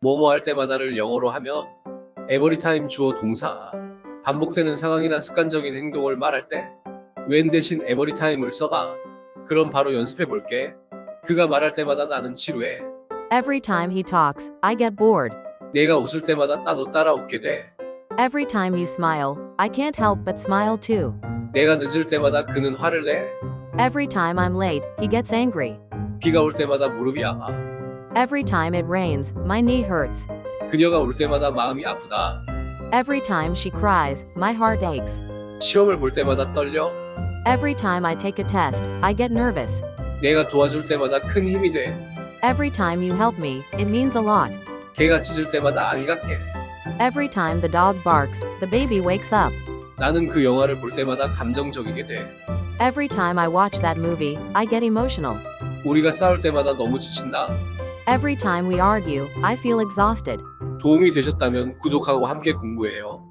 뭐뭐 할 때마다를 영어로 하며 에버리타임 주어 동사 반복되는 상황이나 습관적인 행동을 말할 때 when 대신 에버리타임을 써가. 그럼 바로 연습해 볼게. 그가 말할 때마다 나는 지루해. Every time he talks, I get bored. 내가 웃을 때마다 나도 따라 웃게 돼. Every time you smile, I can't help but smile too. 내가 늦을 때마다 그는 화를 내. Every time I'm late, he gets angry. 비가 올 때마다 무릎이 아파. Every time it rains, my knee hurts. 그녀가 울 때마다 마음이 아프다. Every time she cries, my heart aches. 시험을 볼 때마다 떨려. Every time I take a test, I get nervous. 내가 도와줄 때마다 큰 힘이 돼. Every time you help me, it means a lot. 개가 짖을 때마다 아기 같게. Every time the dog barks, the baby wakes up. 나는 그 영화를 볼 때마다 감정적이게 돼. Every time I watch that movie, I get emotional. 우리가 싸울 때마다 너무 지친다. Every time we argue, I feel exhausted. 도움이 되셨다면 구독하고 함께 공부해요.